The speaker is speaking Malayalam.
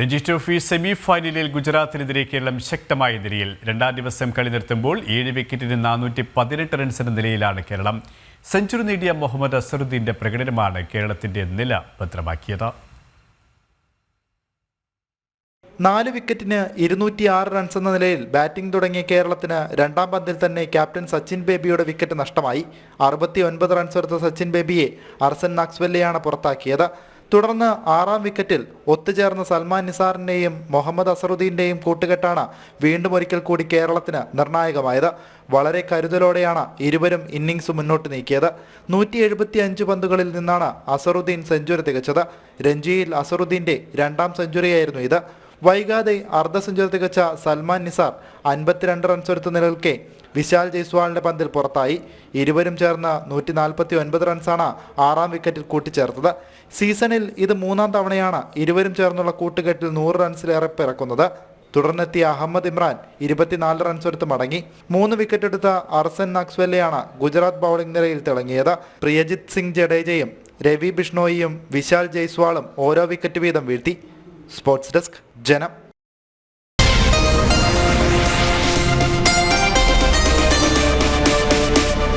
രഞ്ജി ട്രോഫി സെമി ഫൈനലിൽ ഗുജറാത്തിനെതിരെ കേരളം ശക്തമായ നിലയിൽ രണ്ടാം ദിവസം കളി നിർത്തുമ്പോൾ ഏഴ് വിക്കറ്റിന് നാനൂറ്റി പതിനെട്ട് റൺസിന്റെ നിലയിലാണ് കേരളം. സെഞ്ചുറി നേടിയ മുഹമ്മദ് അസറുദ്ദീന്റെ പ്രകടനമാണ് കേരളത്തിന്റെ നില ഭദ്രമാക്കിയത്. നാല് വിക്കറ്റിന് ഇരുന്നൂറ്റി ആറ് റൺസ് എന്ന നിലയിൽ ബാറ്റിംഗ് തുടങ്ങിയ കേരളത്തിന് രണ്ടാം പന്തിൽ തന്നെ ക്യാപ്റ്റൻ സച്ചിൻ ബേബിയുടെ വിക്കറ്റ് നഷ്ടമായി. അറുപത്തി ഒൻപത് റൺസ് എടുത്ത സച്ചിൻ ബേബിയെ അർസൻ നാക്സ്വെല്ലയാണ് പുറത്താക്കിയത്. തുടർന്ന് ആറാം വിക്കറ്റിൽ ഒത്തുചേർന്ന സൽമാൻ നിസാറിന്റെയും മുഹമ്മദ് അസറുദ്ദീന്റെയും കൂട്ടുകെട്ടാണ് വീണ്ടും ഒരിക്കൽ കൂടി കേരളത്തിന് നിർണായകമായത്. വളരെ കരുതലോടെയാണ് ഇരുവരും ഇന്നിംഗ്സ് മുന്നോട്ട് നീക്കിയത്. നൂറ്റി എഴുപത്തി അഞ്ച് പന്തുകളിൽ നിന്നാണ് അസറുദ്ദീൻ സെഞ്ചുറി തികച്ചത്. രഞ്ജിയിൽ അസറുദ്ദീന്റെ രണ്ടാം സെഞ്ചുറിയായിരുന്നു ഇത്. വൈകാതെ അർദ്ധ സെഞ്ചുറി തികച്ച സൽമാൻ നിസാർ അൻപത്തിരണ്ട് റൺസ് എടുത്ത് നിലനിൽക്കെ വിശാൽ ജയ്സ്വാളിന്റെ പന്തിൽ പുറത്തായി. ഇരുവരും ചേർന്ന് നൂറ്റി നാൽപ്പത്തി ഒൻപത് റൺസാണ് ആറാം വിക്കറ്റിൽ കൂട്ടിച്ചേർത്തത്. സീസണിൽ ഇത് മൂന്നാം തവണയാണ് ഇരുവരും ചേർന്നുള്ള കൂട്ടുകെട്ടിൽ നൂറ് റൺസിലേറെ പിറക്കുന്നത്. തുടർന്നെത്തിയ അഹമ്മദ് ഇമ്രാൻ ഇരുപത്തിനാല് റൺസ് എടുത്ത് മടങ്ങി. മൂന്ന് വിക്കറ്റ് എടുത്ത അർസൻ നക്സ്വെല്ലയാണ് ഗുജറാത്ത് ബൗളിംഗ് നിരയിൽ തിളങ്ങിയത്. പ്രിയജിത് സിംഗ് ജഡേജയും രവി ബിഷ്ണോയിയും വിശാൽ ജയ്സ്വാളും ഓരോ വിക്കറ്റ് വീതം വീഴ്ത്തി. സ്പോർട്സ് ഡെസ്ക് ജനം.